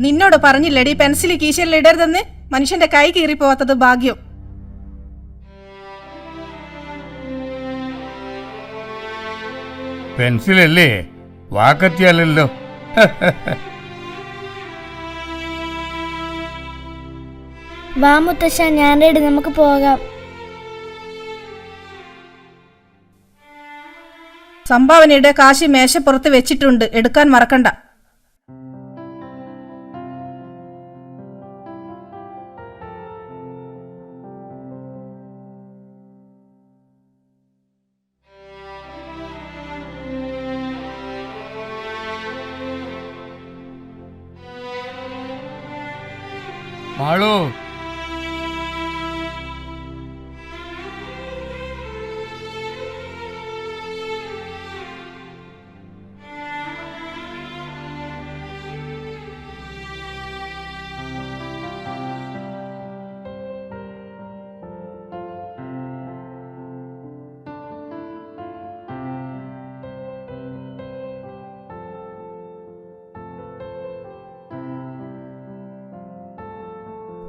നിന്നോട് പറഞ്ഞില്ലടി പെൻസിൽ കീശയിൽ ഇടരുതെന്ന് മനുഷ്യന്റെ കൈ കീറി കീറിപ്പോവാത്തത് ഭാഗ്യം. പെൻസിലല്ലേ? വാക്കത്തിയല്ലല്ലോ വാ മുത്തശ്ശ ഞാൻ റെഡി നമുക്ക് പോകാം. സംഭാവനയുടെ കാശി മേശപ്പുറത്ത് വെച്ചിട്ടുണ്ട്. എടുക്കാൻ മറക്കണ്ട.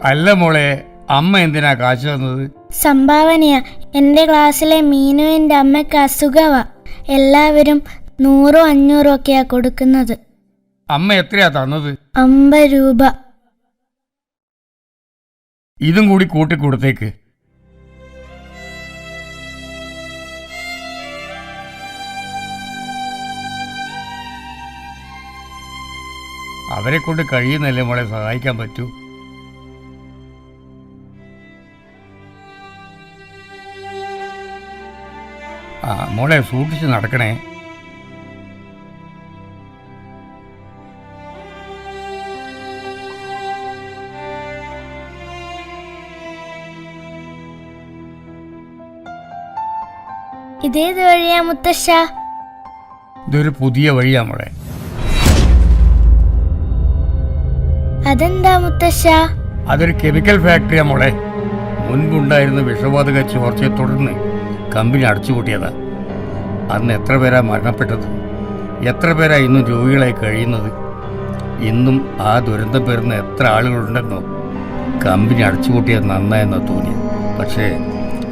അല്ല മോളെ അമ്മ എന്തിനാ കാശ് തന്നത്? സംഭാവനയാ. എന്റെ ക്ലാസ്സിലെ മീനുവിന്റെ അമ്മയ്ക്ക് അസുഖവാ. എല്ലാവരും നൂറോ അഞ്ഞൂറോ ഒക്കെയാ കൊടുക്കുന്നത്. അമ്മ എത്രയാ തന്നത്? അമ്പത് രൂപ. ഇതും കൂടി കൂട്ടി കൊടുത്തേക്ക്. അവരെ കൊണ്ട് കഴിയുന്നല്ലേ മോളെ സഹായിക്കാൻ പറ്റൂ? മോളെ സൂക്ഷിച്ച് നടക്കണേ. ഇതേത് വഴിയാ മുത്തശ്ശ? ഇതൊരു പുതിയ വഴിയാ മോളെ. അതെന്താ മുത്തശ്ശ? അതൊരു കെമിക്കൽ ഫാക്ടറിയാ മോളെ. മുൻപുണ്ടായിരുന്ന വിഷവാതക ചോർച്ചയെ തുടർന്ന് കമ്പനി അടച്ചുപൂട്ടിയതാ. അന്ന് എത്ര പേരാ മരണപ്പെട്ടത്? എത്ര പേരാ ഇന്നും രോഗികളായി കഴിയുന്നത്? ഇന്നും ആ ദുരന്തം പേരുന്ന എത്ര ആളുകളുണ്ടെന്നോ? കമ്പനി അടച്ചുപൂട്ടിയത് നന്നായെന്നോ തോന്നി പക്ഷേ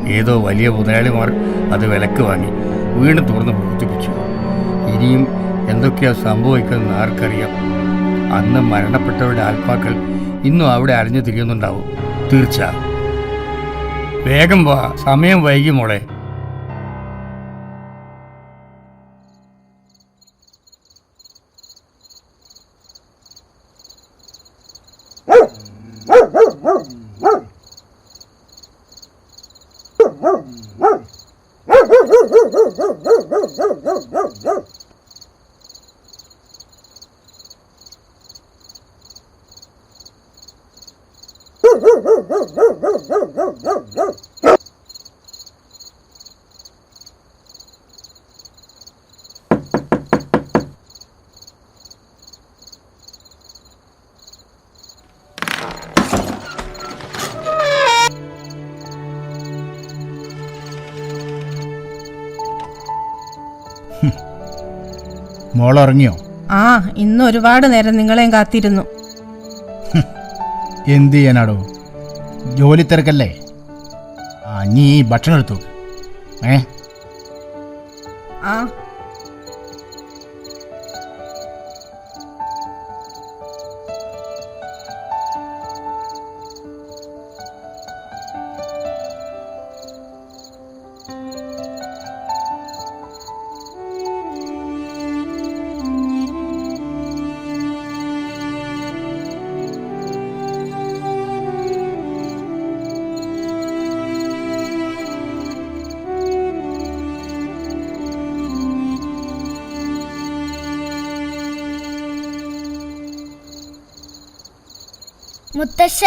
ഏതോ വലിയ മുതലാളിമാർ അത് വിലക്ക് വാങ്ങി വീണ്ടും തുറന്ന് പ്രവർത്തിപ്പിച്ചു. ഇനിയും എന്തൊക്കെയാ സംഭവിക്കുന്നതെന്ന് ആർക്കറിയാം. അന്ന് മരണപ്പെട്ടവരുടെ ആത്മാക്കൾ ഇന്നും അവിടെ അലഞ്ഞു തിരിയുന്നുണ്ടാവും. തീർച്ച. വേഗം വാ. സമയം വൈകി മോളെ. മോളുറങ്ങിയോ? ആ ഇന്ന് ഒരുപാട് നേരം നിങ്ങളെയും കാത്തിരുന്നു. എന്ത് ചെയ്യാനാടോ? ജോലി തിരക്കല്ലേ? ആ നീ ഭക്ഷണം എടുത്തു ഏ? ആ മുത്തശ്ശ.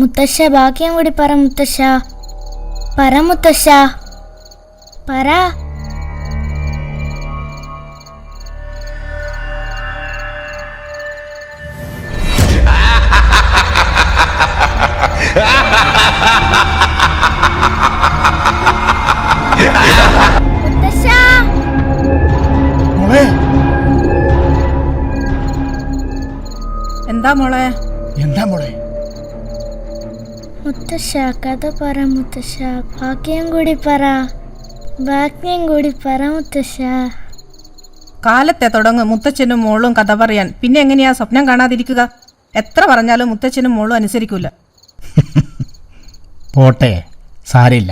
മുത്തശ്ശ ബാക്കിയും കൂടി പറ മുത്തശ്ശ. പറ മുത്തശ്ശ. പറ. മുത്തശ്ശ കഥ പറ മുത്തശ്ശ. ഭാഗ്യം കൂടി പറ. ഭാഗ്യം കൂടി പറ മുത്തശ്ശ. കാലത്തെ തുടങ്ങും മുത്തച്ഛനും മോളും കഥ പറയാൻ. പിന്നെ എങ്ങനെയാ സ്വപ്നം കാണാതിരിക്കുക? എത്ര പറഞ്ഞാലും മുത്തച്ഛനും മോളും അനുസരിക്കൂല. പോട്ടെ സാരില്ല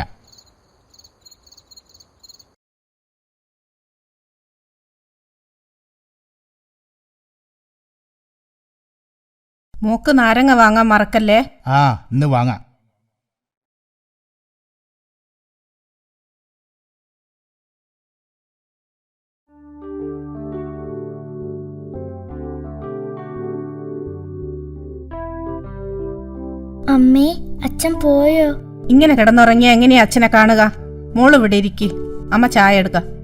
മോക്ക് നാരങ്ങ വാങ്ങാൻ മറക്കല്ലേ? ആ ഇന്ന് വാങ്ങാം. അമ്മേ അച്ഛൻ പോയോ? ഇങ്ങനെ കിടന്നുറങ്ങിയ എങ്ങനെയാ അച്ഛനെ കാണുക? മോൾ ഇവിടെ ഇരിക്കി. അമ്മ ചായ എടുക്ക.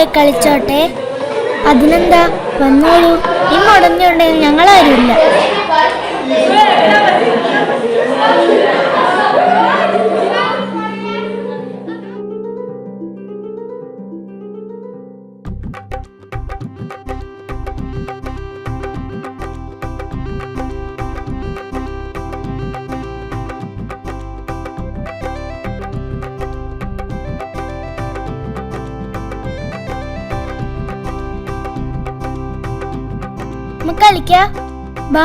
കൂടെ കളിച്ചോട്ടെ? അതിനെന്താ? വന്നോളൂ. ഇങ്ങോടഞ്ഞുണ്ടെങ്കിൽ ഞങ്ങളാരുമില്ല. കളിക്കാ ബാ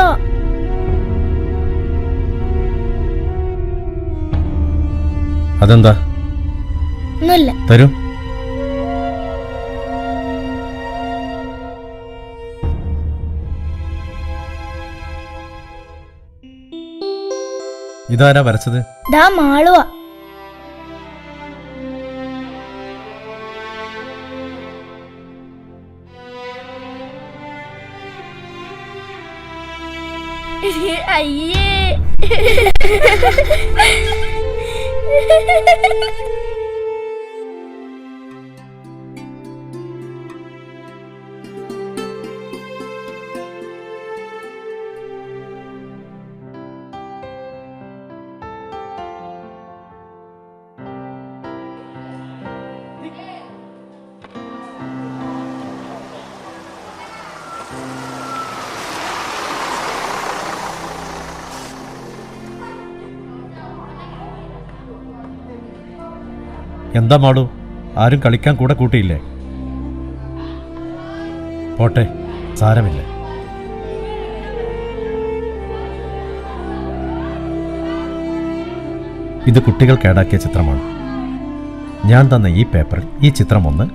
എന്റെ അതെന്താ? ഒന്നുമില്ല. തരൂ. ഇതാരാ വരച്ചത്? ദാ മാളുവാ. 阿姨 എന്താ മാളു ആരും കളിക്കാൻ കൂടെ കൂട്ടിയില്ലേ? പോട്ടെ സാരമില്ല. ഇത് കുട്ടികൾ കേടാക്കിയ ചിത്രമാണ്. ഞാൻ തന്ന ഈ പേപ്പറിൽ ഈ ചിത്രം ഒന്ന്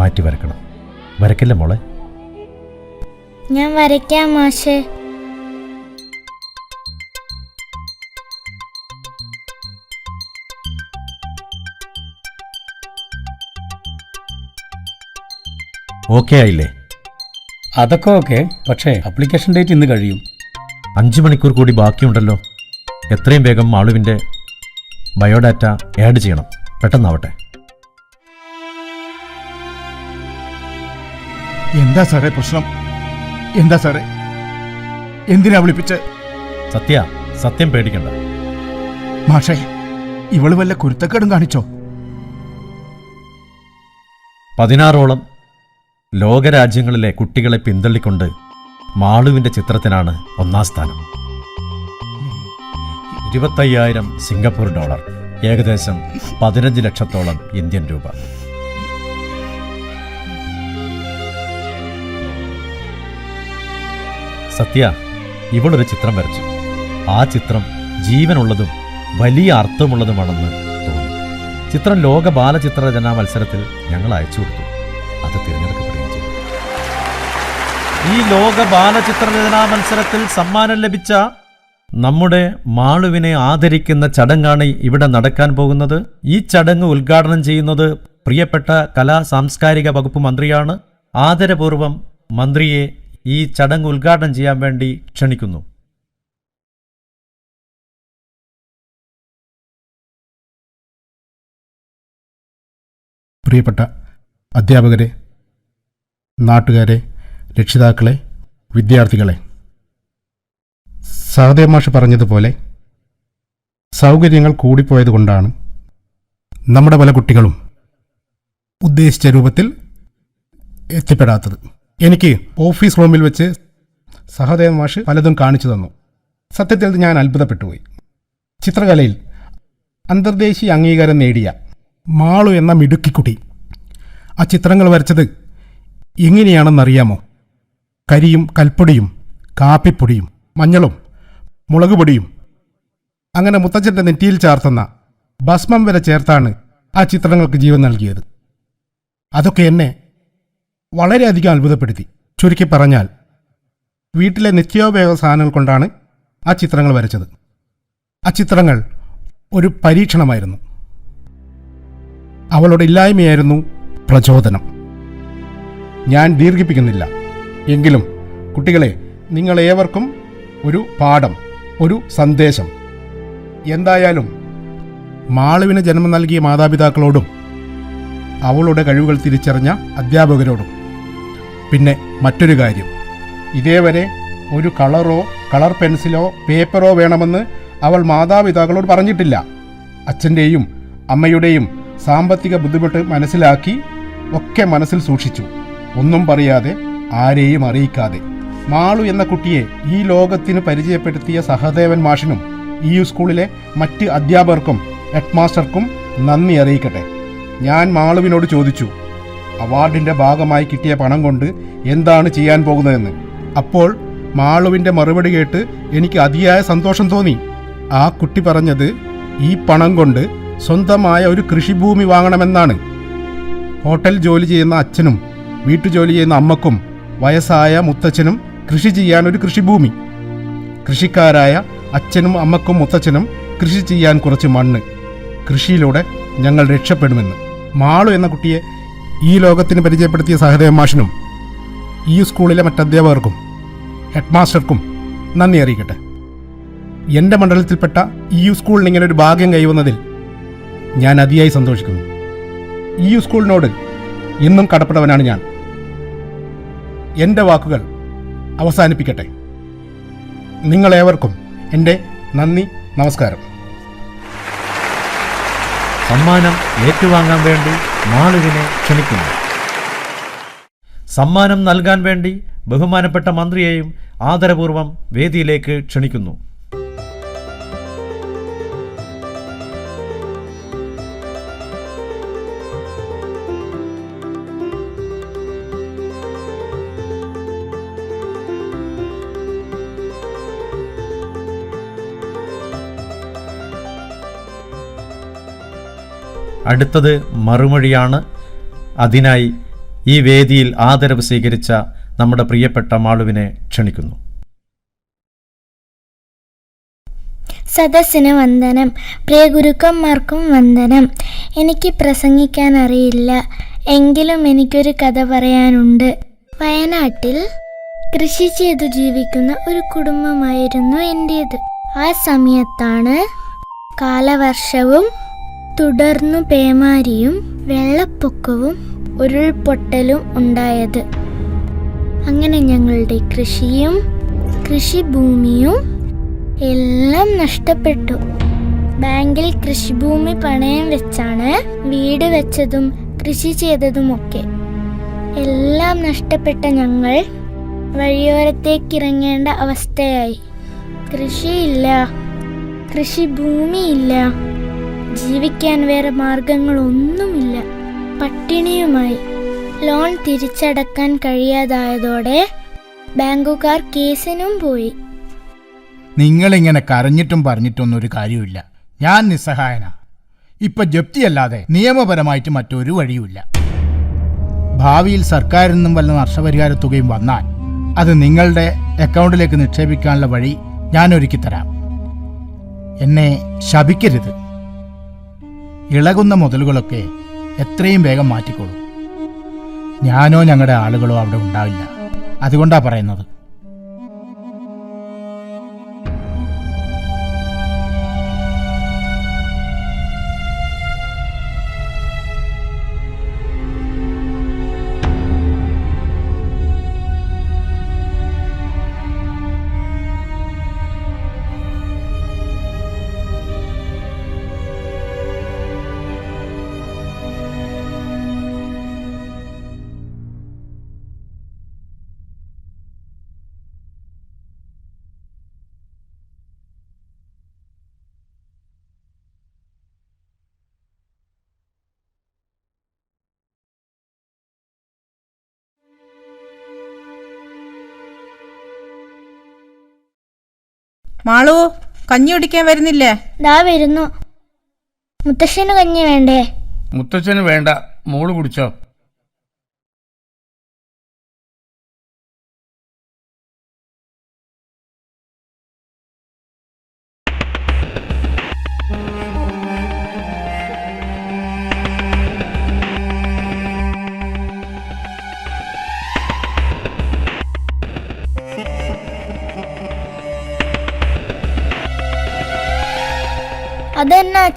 മാറ്റി വരക്കണം വരക്കില്ല മോളെ? ഞാൻ വരയ്ക്കാം മാഷേ. ഓക്കെ ആയില്ലേ? അതൊക്കെ ഓക്കെ പക്ഷേ അപ്ലിക്കേഷൻ ഡേറ്റ് ഇന്ന് കഴിയും. അഞ്ച് മണിക്കൂർ കൂടി ബാക്കിയുണ്ടല്ലോ. എത്രയും വേഗം ആളുവിന്റെ ബയോഡാറ്റ ആഡ് ചെയ്യണം. പെട്ടെന്നാവട്ടെ. എന്താ സാറേ പ്രശ്നം? എന്താ സാറേ? എന്തിനാ വിളിപ്പിച്ച്? സത്യ സത്യം പേടിക്കണ്ട. മാഷേ ഇവൾ വല്ല കുരുത്തക്കേടും കാണിച്ചോ? പതിനാറോളം ലോകരാജ്യങ്ങളിലെ കുട്ടികളെ പിന്തള്ളിക്കൊണ്ട് മാളുവിന്റെ ചിത്രത്തിനാണ് ഒന്നാം സ്ഥാനം. ഇരുപത്തയ്യായിരം സിംഗപ്പൂർ ഡോളർ ഏകദേശം പതിനഞ്ച് ലക്ഷത്തോളം ഇന്ത്യൻ രൂപ. സത്യ ഇവളൊരു ചിത്രം വരച്ചു. ആ ചിത്രം ജീവനുള്ളതും വലിയ അർത്ഥമുള്ളതുമാണെന്ന് തോന്നി. ചിത്രം ലോക ബാലചിത്രരചനാ മത്സരത്തിൽ ഞങ്ങൾ അയച്ചു കൊടുത്തു. അത് ഈ ലോക ബാലചിത്രരചനാ മത്സരത്തിൽ സമ്മാനം ലഭിച്ച നമ്മുടെ മാളുവിനെ ആദരിക്കുന്ന ചടങ്ങാണ് ഇവിടെ നടക്കാൻ പോകുന്നത്. ഈ ചടങ്ങ് ഉദ്ഘാടനം ചെയ്യുന്നത് പ്രിയപ്പെട്ട കലാ സാംസ്കാരിക വകുപ്പ് മന്ത്രിയാണ്. ആദരപൂർവം മന്ത്രിയെ ഈ ചടങ്ങ് ഉദ്ഘാടനം ചെയ്യാൻ വേണ്ടി ക്ഷണിക്കുന്നു. പ്രിയപ്പെട്ട അധ്യാപകരെ നാട്ടുകാരെ രക്ഷിതാക്കളെ വിദ്യാർത്ഥികളെ. സഹദേവ് മാഷ് പറഞ്ഞതുപോലെ സൗകര്യങ്ങൾ കൂടിപ്പോയതുകൊണ്ടാണ് നമ്മുടെ പല കുട്ടികളും ഉദ്ദേശിച്ച രൂപത്തിൽ എത്തിപ്പെടാത്തത്. എനിക്ക് ഓഫീസ് റൂമിൽ വെച്ച് സഹദേവ് മാഷ് പലതും കാണിച്ചു തന്നു. സത്യത്തിൽ ഞാൻ അത്ഭുതപ്പെട്ടുപോയി. ചിത്രകലയിൽ അന്തർദേശീയ അംഗീകാരം നേടിയ മാളു എന്ന മിടുക്കിക്കുട്ടി ആ ചിത്രങ്ങൾ വരച്ചത് എങ്ങനെയാണെന്നറിയാമോ? കരിയും കൽപ്പൊടിയും കാപ്പിപ്പൊടിയും മഞ്ഞളും മുളക് പൊടിയും അങ്ങനെ മുത്തച്ഛന്റെ നെറ്റിയിൽ ചാർത്തുന്ന ഭസ്മം വരെ ചേർത്താണ് ആ ചിത്രങ്ങൾക്ക് ജീവൻ നൽകിയത്. അതൊക്കെ എന്നെ വളരെയധികം അത്ഭുതപ്പെടുത്തി. ചുരുക്കി പറഞ്ഞാൽ വീട്ടിലെ നിത്യോപയോഗ സാധനങ്ങൾ കൊണ്ടാണ് ആ ചിത്രങ്ങൾ വരച്ചത്. ആ ചിത്രങ്ങൾ ഒരു പരീക്ഷണമായിരുന്നു. അവളുടെ ഇല്ലായ്മയായിരുന്നു പ്രചോദനം. ഞാൻ ദീർഘിപ്പിക്കുന്നില്ല. എങ്കിലും കുട്ടികളെ നിങ്ങളേവർക്കും ഒരു പാഠം ഒരു സന്ദേശം. എന്തായാലും മാളുവിന് ജന്മം നൽകിയ മാതാപിതാക്കളോടും അവളുടെ കഴിവുകൾ തിരിച്ചറിഞ്ഞ അധ്യാപകരോടും. പിന്നെ മറ്റൊരു കാര്യം. ഇതേവരെ ഒരു കളറോ കളർ പെൻസിലോ പേപ്പറോ വേണമെന്ന് അവൾ മാതാപിതാക്കളോട് പറഞ്ഞിട്ടില്ല. അച്ഛന്റെയും അമ്മയുടെയും സാമ്പത്തിക ബുദ്ധിമുട്ട് മനസ്സിലാക്കി ഒക്കെ മനസ്സിൽ സൂക്ഷിച്ചു. ഒന്നും പറയാതെ ആരെയും അറിയിക്കാതെ. മാളു എന്ന കുട്ടിയെ ഈ ലോകത്തിന് പരിചയപ്പെടുത്തിയ സഹദേവൻ മാഷിനും ഈ സ്കൂളിലെ മറ്റ് അധ്യാപകർക്കും ഹെഡ്മാസ്റ്റർക്കും നന്ദി അറിയിക്കട്ടെ. ഞാൻ മാളുവിനോട് ചോദിച്ചു അവാർഡിന്റെ ഭാഗമായി കിട്ടിയ പണം കൊണ്ട് എന്താണ് ചെയ്യാൻ പോകുന്നതെന്ന്? അപ്പോൾ മാളുവിന്റെ മറുപടി കേട്ട് എനിക്ക് അതിയായ സന്തോഷം തോന്നി. ആ കുട്ടി പറഞ്ഞത് ഈ പണം കൊണ്ട് സ്വന്തമായ ഒരു കൃഷിഭൂമി വാങ്ങണമെന്നാണ്. ഹോട്ടൽ ജോലി ചെയ്യുന്ന അച്ഛനും വീട്ടുജോലി ചെയ്യുന്ന അമ്മക്കും വയസ്സായ മുത്തച്ഛനും കൃഷി ചെയ്യാൻ ഒരു കൃഷിഭൂമി. കൃഷിക്കാരായ അച്ഛനും അമ്മക്കും മുത്തച്ഛനും കൃഷി ചെയ്യാൻ കുറച്ച് മണ്ണ്. കൃഷിയിലൂടെ ഞങ്ങൾ രക്ഷപ്പെടുമെന്ന്. മാളു എന്ന കുട്ടിയെ ഈ ലോകത്തിന് പരിചയപ്പെടുത്തിയ സഹദേവ മാഷിനും ഈ സ്കൂളിലെ മറ്റധ്യാപകർക്കും ഹെഡ്മാസ്റ്റർക്കും നന്ദി അറിയിക്കട്ടെ. എന്റെ മണ്ഡലത്തിൽപ്പെട്ട ഈ സ്കൂളിന് ഇങ്ങനെ ഒരു ഭാഗ്യം കൈവന്നതിൽ ഞാൻ അതിയായി സന്തോഷിക്കുന്നു. ഈ സ്കൂളിനോട് ഇന്നും കടപ്പെട്ടവനാണ് ഞാൻ. എന്റെ വാക്കുകൾ അവസാനിപ്പിക്കട്ടെ. നിങ്ങളേവർക്കും എന്റെ നന്ദി നമസ്കാരം. സമ്മാനം ഏറ്റുവാങ്ങാൻ വേണ്ടി മാളുവിനെ ക്ഷണിക്കുന്നു. സമ്മാനം നൽകാൻ വേണ്ടി ബഹുമാനപ്പെട്ട മന്ത്രിയെയും ആദരപൂർവം വേദിയിലേക്ക് ക്ഷണിക്കുന്നു. അടുത്തത് മറുമൊഴിയാണ്. അതിനായി ഈ വേദിയിൽ ആദരവ് സ്വീകരിച്ച നമ്മുടെ പ്രിയപ്പെട്ട മാളുവിനെ ക്ഷണിക്കുന്നു. സദസ്സിന് വന്ദനം. പ്രിയ ഗുരുക്കന്മാർക്കും വന്ദനം. എനിക്ക് പ്രസംഗിക്കാൻ അറിയില്ല. എങ്കിലും എനിക്കൊരു കഥ പറയാനുണ്ട്. വയനാട്ടിൽ കൃഷി ചെയ്തു ജീവിക്കുന്ന ഒരു കുടുംബമായിരുന്നു എന്റേത് ആ സമയത്താണ് കാലവർഷവും തുടർന്നു പേമാരിയും വെള്ളപ്പൊക്കവും ഉരുൾപൊട്ടലും ഉണ്ടായത്. അങ്ങനെ ഞങ്ങളുടെ കൃഷിയും കൃഷിഭൂമിയും എല്ലാം നഷ്ടപ്പെട്ടു. ബാങ്കിൽ കൃഷിഭൂമി പണയം വെച്ചാണ് വീട് വെച്ചതും കൃഷി ചെയ്തതുമൊക്കെ. എല്ലാം നഷ്ടപ്പെട്ട ഞങ്ങൾ വഴിയോരത്തേക്ക് ഇറങ്ങേണ്ട അവസ്ഥയായി. കൃഷിയില്ല കൃഷിഭൂമിയില്ല ജീവിക്കാൻ വേറെ മാർഗങ്ങളൊന്നുമില്ല. പട്ടിണിയുമായി ലോൺ തിരിച്ചടക്കാൻ കഴിയാതായതോടെ ബാങ്കുകാർ കേസിനും പോയി. നിങ്ങളിങ്ങനെ കരഞ്ഞിട്ടും പറഞ്ഞിട്ടൊന്നും ഒരു കാര്യമില്ല ഞാൻ നിസ്സഹായന. ഇപ്പൊ ജപ്തിയല്ലാതെ നിയമപരമായിട്ട് മറ്റൊരു വഴിയുമില്ല. ഭാവിയിൽ സർക്കാരിൽ നിന്നും വല്ല നഷ്ടപരിഹാര തുകയും വന്നാൽ അത് നിങ്ങളുടെ അക്കൗണ്ടിലേക്ക് നിക്ഷേപിക്കാനുള്ള വഴി ഞാൻ ഒരുക്കി തരാം എന്നെ ശപിക്കരുത്. ഇളകുന്ന മുതലുകളൊക്കെ എത്രയും വേഗം മാറ്റിക്കോളൂ. ഞാനോ ഞങ്ങളുടെ ആളുകളോ അവിടെ ഉണ്ടാവില്ല. അതുകൊണ്ടാണ് പറയുന്നത്. മാളു കഞ്ഞി കുടിക്കാൻ വരുന്നില്ലേ? ദാ വരുന്നു. മുത്തശ്ശന് കഞ്ഞി വേണ്ടേ? മുത്തച്ഛന് വേണ്ട. മോൾ കുടിച്ചോ.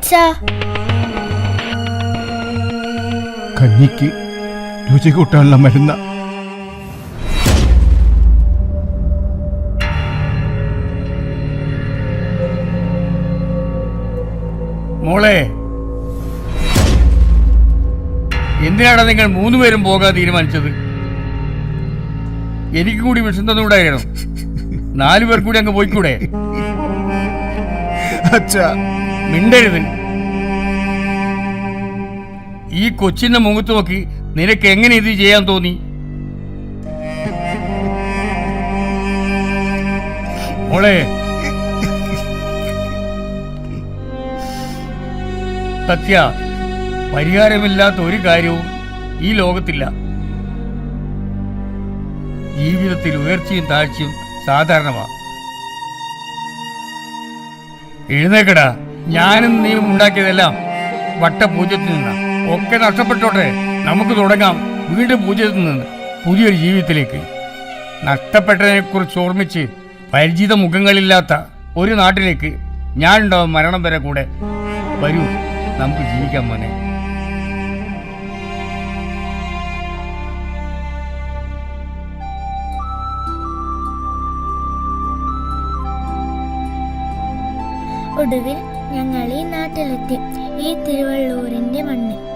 അച്ഛാ. കഞ്ഞിക്ക് രുചി കൂട്ടാനുള്ള മരുന്ന. മോളെ എന്തിനാണ് നിങ്ങൾ മൂന്നുപേരും പോകാൻ തീരുമാനിച്ചത്? എനിക്ക് കൂടി വിഷന്തന്നുണ്ടായിരുന്നു നാലു പേർ കൂടി അങ്ങ് പോയിക്കൂടെ? അച്ഛാ മിണ്ടരുത്. ഈ കൊച്ചിന്റെ മുഖത്ത് നോക്കി നിനക്ക് എങ്ങനെ ഇത് ചെയ്യാൻ തോന്നി? മോളെ. സത്യ പരിഹാരമില്ലാത്ത ഒരു കാര്യവും ഈ ലോകത്തില്ല. ജീവിതത്തിൽ ഉയർച്ചയും താഴ്ചയും സാധാരണമാണ് എഴുന്നേക്കടാ. ഞാനും നീയും ഉണ്ടാക്കിയതെല്ലാം വട്ടപൂജ്യത്തിൽ നിന്നാണ് ഒക്കെ നഷ്ടപ്പെട്ടോട്ടെ നമുക്ക് തുടങ്ങാം വീണ്ടും പൂജ്യത്തിൽ നിന്ന് പുതിയൊരു ജീവിതത്തിലേക്ക്. നഷ്ടപ്പെട്ടതിനെ കുറിച്ച് ഓർമ്മിച്ച് പരിചിത മുഖങ്ങളില്ലാത്ത ഒരു നാട്ടിലേക്ക് ഞാൻ ഉണ്ടാവും മരണം വരെ കൂടെ? വരൂ നമുക്ക് ജീവിക്കാൻ മോനെ. ഒടുവിൽ ഞങ്ങൾ ഈ നാട്ടിലെത്തി ഈ തിരുവള്ളൂരിന്റെ മണ്ണിൽ.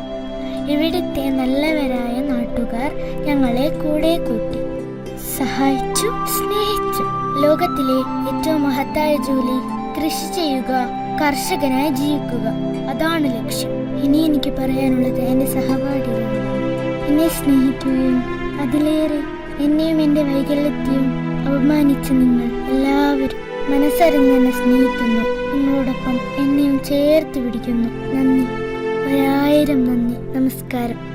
ഇവിടുത്തെ നല്ലവരായ നാട്ടുകാർ ഞങ്ങളെ കൂടെ കൂട്ടി. സഹായിച്ചു സ്നേഹിച്ചു. ലോകത്തിലെ ഏറ്റവും മഹത്തായ ജോലി കൃഷി ചെയ്യുക കർഷകനായി ജീവിക്കുക. അതാണ് ലക്ഷ്യം. ഇനി എനിക്ക് പറയാനുള്ളത് എന്റെ സഹപാഠികളാണ്. എന്നെ സ്നേഹിക്കുകയും അതിലേറെ എന്നെയും എന്റെ വൈകല്യത്തെയും അപമാനിച്ച നിങ്ങൾ എല്ലാവരും മനസ്സറിഞ്ഞെന്നെ സ്നേഹിക്കുന്നു. നിങ്ങളോടൊപ്പം എന്നെയും ചേർത്ത് പിടിക്കുന്നു. നന്ദി. ഒരായിരം നന്ദി. നമസ്കാരം.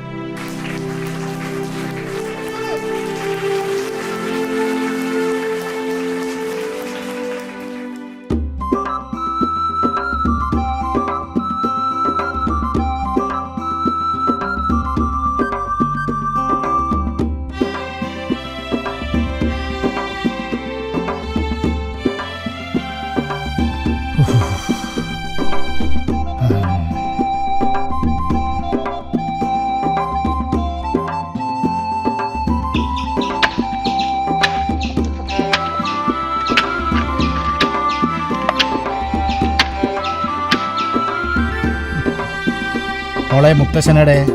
മോളെ മുത്തശ്ശനടെ.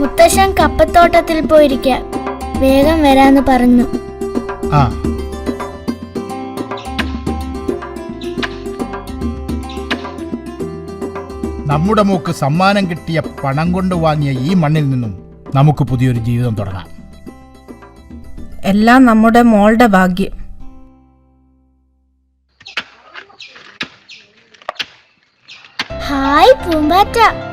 മുത്തശ്ശൻ കപ്പത്തോട്ടത്തിൽ പോയിരിക്ക. വേഗം വരാന്ന് പറഞ്ഞു. ആ. നമ്മുടെ മൂക്ക് സമ്മാനം കിട്ടിയ പണം കൊണ്ട് വാങ്ങിയ ഈ മണ്ണിൽ നിന്നും നമുക്ക് പുതിയൊരു ജീവിതം തുടങ്ങാം. എല്ലാം നമ്മുടെ മോളുടെ ഭാഗ്യം. ഹായ് പൂമ്പാറ്റ.